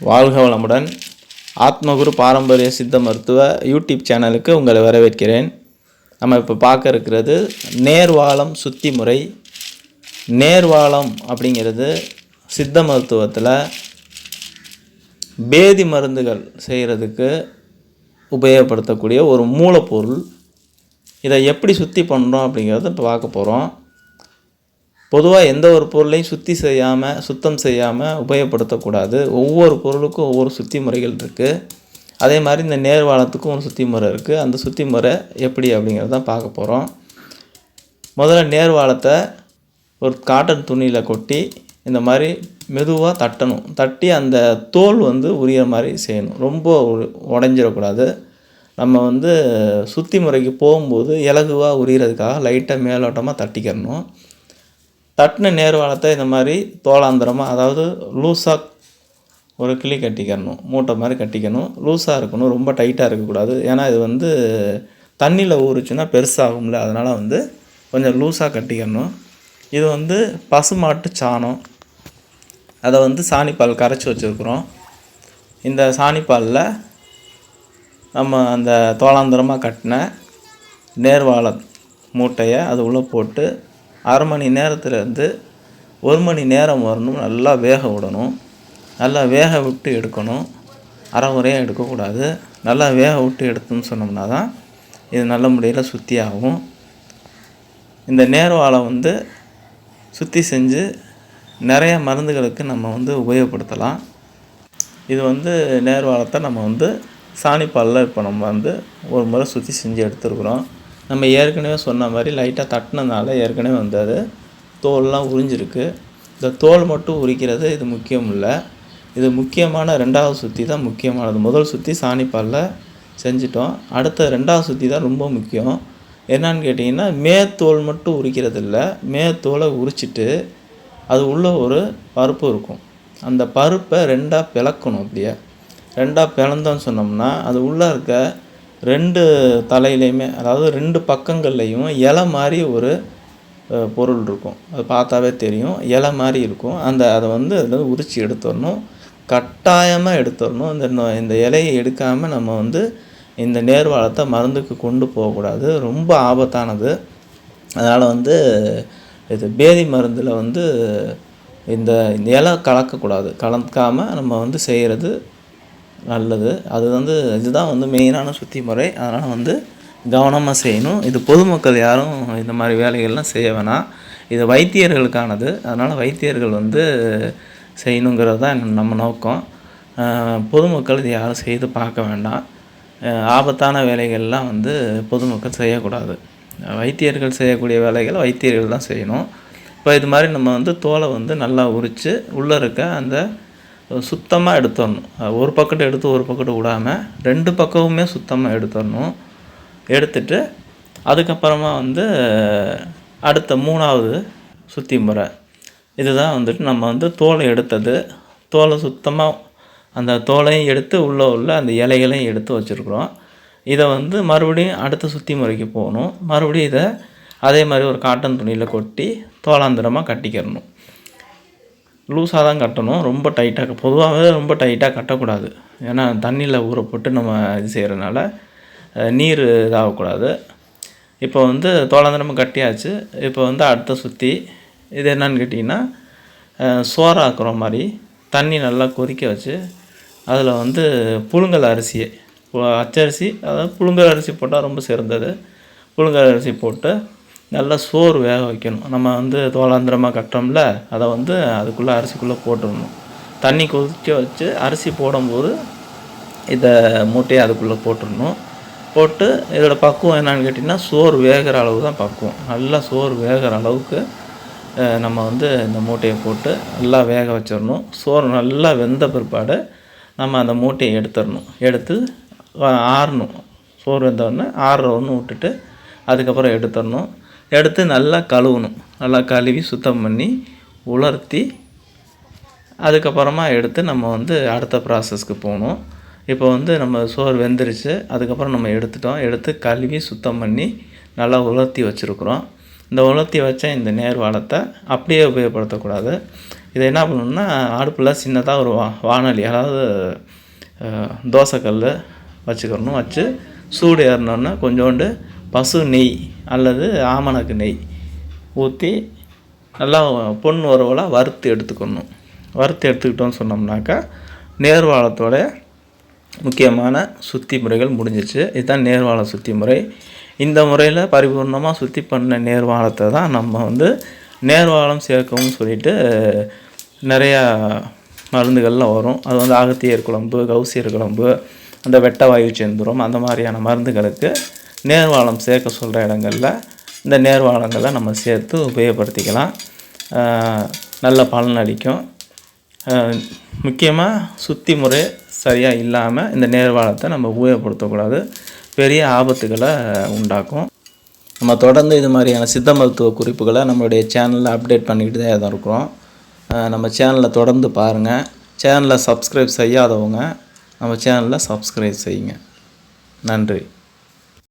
வாழ்க வளமுடன் ஆத்மகுரு பாரம்பரிய சித்த மருத்துவ யூடியூப் சேனலுக்கு உங்களை வரவேற்கிறேன். நம்ம இப்போ பார்க்க இருக்கிறது நேர்வாளம் சுத்தி முறை. நேர்வாளம் அப்படிங்கிறது சித்த மருத்துவத்தில் பேதி மருந்துகள் செய்கிறதுக்கு உபயோகப்படுத்தக்கூடிய ஒரு மூலப்பொருள். இதை எப்படி சுத்தி பண்ணுறோம் அப்படிங்கிறத இப்போ பார்க்க போகிறோம் பொதுவாக எந்த ஒரு பொருளையும் சுத்தி செய்யாமல் சுத்தம் செய்யாமல் உபயோகப்படுத்தக்கூடாது. ஒவ்வொரு பொருளுக்கும் ஒவ்வொரு சுத்தி முறைகள் இருக்குது அதே மாதிரி இந்த நேர்வாளத்துக்கும் ஒரு சுத்தி முறை இருக்குது அந்த சுத்தி முறை எப்படி அப்படிங்கிறத பார்க்க போகிறோம் முதல்ல நேர்வாளத்தை ஒரு காட்டன் துணியில் கொட்டி இந்த மாதிரி மெதுவாக தட்டணும். தட்டி அந்த தோல் வந்து உரியிற மாதிரி செய்யணும். ரொம்ப உடஞ்சிடக்கூடாது. நம்ம வந்து சுத்தி முறைக்கு போகும்போது இலகுவாக உரியறதுக்காக லைட்டாக மேலோட்டமாக தட்டிக்கிறணும். தட்டின நேர்வாளத்தை இந்த மாதிரி தோளாந்திரமாக அதாவது லூஸாக ஒரு கிளி கட்டிக்கணும் மூட்டை மாதிரி கட்டிக்கணும். லூஸாக இருக்கணும் ரொம்ப டைட்டாக இருக்கக்கூடாது. ஏன்னா இது வந்து தண்ணியில் ஊறுச்சுன்னா பெருசாகும்ல. அதனால் வந்து கொஞ்சம் லூஸாக கட்டிக்கணும். இது வந்து பசுமாட்டு சாணம். அதை வந்து சாணிப்பால் கரைச்சி வச்சுருக்குறோம். இந்த சாணிப்பாலில் நம்ம அந்த தோளாந்திரமாக கட்டின நேர்வாழ மூட்டையை அது உள்ளே போட்டு அரை மணி நேரத்துலேருந்து ஒரு மணி நேரம் வரணும். நல்லா வேக விடணும். நல்லா வேக விட்டு எடுக்கணும். அரை முறையாக எடுக்கக்கூடாது. நல்லா வேக விட்டு எடுத்தோம்னு சொன்னோம்னா தான் இது நல்ல முறையில் சுற்றி ஆகும் இந்த நேர்வாழை வந்து சுத்தி செஞ்சு நிறைய மருந்துகளுக்கு நம்ம வந்து உபயோகப்படுத்தலாம். இது வந்து நேர்வாலத்தை நம்ம வந்து சாணிப்பாலில் இப்போ நம்ம வந்து ஒரு முறை சுற்றி செஞ்சு எடுத்துருக்குறோம். நம்ம ஏற்கனவே சொன்ன மாதிரி லைட்டாக தட்டினதுனால ஏற்கனவே வந்து அது தோல்லாம் உறிஞ்சிருக்கு. இந்த தோல் மட்டும் உரிக்கிறது இது முக்கியம் இல்லை. இது முக்கியமான ரெண்டாவது சுற்றி தான் முக்கியமானது. முதல் சுற்றி சாணிப்பாலில் செஞ்சிட்டோம். அடுத்த ரெண்டாவது சுற்றி தான் ரொம்ப முக்கியம். என்னன்னு கேட்டிங்கன்னா மேத்தோல் மட்டும் உரிக்கிறது இல்லை. மேத்தோலை உரிச்சிட்டு அது உள்ளே ஒரு பருப்பு இருக்கும். அந்த பருப்பை ரெண்டாக பிளக்கணும் அப்படியே. ரெண்டாக பிளந்தோன்னு சொன்னோம்னா அது உள்ளே இருக்க ரெண்டு தலையிலையுமே அதாவது ரெண்டு பக்கங்கள்லையும் இலை மாதிரி ஒரு பொருள் இருக்கும். அது பார்த்தாவே தெரியும். இலை மாதிரி இருக்கும். அந்த அதை வந்து அதில் உரித்து எடுத்துடணும். கட்டாயமாக எடுத்துடணும். இந்த இந்த இலையை எடுக்காமல் நம்ம வந்து இந்த நேர்வாளத்தை மருந்துக்கு கொண்டு போகக்கூடாது. ரொம்ப ஆபத்தானது. அதனால் வந்து இது பேதி மருந்தில் வந்து இந்த இலை கலக்கக்கூடாது. கலக்காமல் நம்ம வந்து செய்கிறது நல்லது. அது வந்து இதுதான் வந்து மெயினான சுத்தி முறை அதனால் வந்து கவனமாக செய்யணும். இது பொதுமக்கள் யாரும் இந்த மாதிரி வேலைகள்லாம் செய்ய வேணாம். இது வைத்தியர்களுக்கானது. அதனால் வைத்தியர்கள் வந்து செய்யணுங்கிறது தான் நம்ம நோக்கம். பொதுமக்கள் இது யாரும் செய்து பார்க்க வேண்டாம். ஆபத்தான வேலைகள்லாம் வந்து பொதுமக்கள் செய்யக்கூடாது. வைத்தியர்கள் செய்யக்கூடிய வேலைகள் வைத்தியர்கள் தான் செய்யணும். இப்போ இது மாதிரி நம்ம வந்து தோலை வந்து நல்லா உரித்து உள்ளே இருக்க அந்த சுத்தமாக எடுத்துடணும். ஒரு பக்கெட்டு எடுத்து ஒரு பக்கெட்டு விடாமல் ரெண்டு பக்கமுமே சுத்தமாக எடுத்துடணும். எடுத்துட்டு அதுக்கப்புறமா வந்து அடுத்த மூணாவது சுத்தி முறை. இதுதான் வந்துட்டு நம்ம வந்து தோலை எடுத்தது. தோலை சுத்தமாக அந்த தோலையும் எடுத்து உள்ளே உள்ள அந்த இலைகளையும் எடுத்து வச்சுருக்குறோம். இதை வந்து மறுபடியும் அடுத்த சுத்தி முறைக்கு போகணும். மறுபடியும் இதை அதே மாதிரி ஒரு காட்டன் துணியில் கொட்டி தோளாந்திரமாக கட்டிக்கிறணும். லூஸாக தான் கட்டணும். ரொம்ப டைட்டாக பொதுவாகவே ரொம்ப டைட்டாக கட்டக்கூடாது. ஏன்னா தண்ணியில் ஊற போட்டு நம்ம இது செய்கிறனால நீர் இதாகக்கூடாது. இப்போ வந்து தோளாந்திரமாக கட்டியாச்சு. இப்போ வந்து அடுத்த சுற்றி இது என்னன்னு கேட்டிங்கன்னா சோறாக்குற மாதிரி தண்ணி நல்லா கொதிக்க வச்சு அதில் வந்து புழுங்கல் அரிசியை அச்சரிசி அதாவது புழுங்கல் அரிசி போட்டால் ரொம்ப சிறந்தது. புழுங்கல் அரிசி போட்டு நல்லா சோறு வேக வைக்கணும். நம்ம வந்து தோலாந்திரமாக கட்டுறோம்ல அதை வந்து அதுக்குள்ளே அரிசிக்குள்ளே போட்டுடணும். தண்ணி கொதிக்க வச்சு அரிசி போடும்போது இதை மூட்டையை அதுக்குள்ளே போட்டுடணும். போட்டு இதோட பக்குவம் என்னன்னு கேட்டிங்கன்னா சோறு வேகிற அளவு தான் பக்குவம். நல்லா சோறு வேகிற அளவுக்கு நம்ம வந்து இந்த மூட்டையை போட்டு நல்லா வேக வச்சிடணும். சோறு நல்லா வெந்த பிற்பாடு நம்ம அந்த மூட்டையை எடுத்துடணும். எடுத்து ஆறணும். சோறு வெந்தோடனே ஆறுற ஒன்று விட்டுட்டு அதுக்கப்புறம் எடுத்துடணும். எடுத்து நல்லா கழுவணும். நல்லா கழுவி சுத்தம் பண்ணி உலர்த்தி அதுக்கப்புறமா எடுத்து நம்ம வந்து அடுத்த ப்ராசஸ்க்கு போகணும். இப்போ வந்து நம்ம சோறு வெந்துருச்சு. அதுக்கப்புறம் நம்ம எடுத்துட்டோம். எடுத்து கழுவி சுத்தம் பண்ணி நல்லா உலர்த்தி வச்சுருக்குறோம். இந்த உலர்த்தி வச்ச இந்த நேர்வாளத்தை அப்படியே உபயோகப்படுத்தக்கூடாது. இதை என்ன பண்ணணும்னா அடுப்பில் சின்னதாக ஒரு வா வானொலி அதாவது தோசைக்கல் வச்சுக்கிறணும். வச்சு சூடு ஏறினோன்னா கொஞ்சோண்டு பசு நெய் அல்லது ஆமணக்கு நெய் ஊற்றி நல்லா பொன் உறவில் வறுத்து எடுத்துக்கணும். வறுத்து எடுத்துக்கிட்டோம்னு சொன்னோம்னாக்கா நேர்வாளத்தோட முக்கியமான சுத்தி முறைகள் முடிஞ்சிச்சு இதுதான் நேர்வாள சுத்தி முறை. இந்த முறையில் பரிபூர்ணமாக சுத்தி பண்ண நேர்வாளத்தை தான் நம்ம வந்து நேர்வாளம் சேர்க்கவும் சொல்லிட்டு நிறையா மருந்துகள்லாம் வரும். அது வந்து ஆகத்தியர் குழம்பு கவுசியர் குழம்பு அந்த வெட்ட வாயு செந்துரம் அந்த மாதிரியான மருந்துகளுக்கு நேர்வாளம் சேர்க்க சொல்கிற இடங்களில் இந்த நேர்வாளங்களை நம்ம சேர்த்து உபயோகப்படுத்திக்கலாம். நல்ல பலன் அளிக்கும். முக்கியமாக சுத்தி முறை சரியாக இல்லாமல் இந்த நேர்வாளத்தை நம்ம உபயோகப்படுத்தக்கூடாது. பெரிய ஆபத்துகளை உண்டாக்கும். நம்ம தொடர்ந்து இது மாதிரியான சித்த மருத்துவ குறிப்புகளை நம்மளுடைய சேனலில் அப்டேட் பண்ணிக்கிட்டு தான் இருக்கிறோம். நம்ம சேனலை தொடர்ந்து பாருங்கள் சேனலை சப்ஸ்கிரைப் செய்யாதவங்க நம்ம சேனலில் சப்ஸ்கிரைப் செய்யுங்க. நன்றி.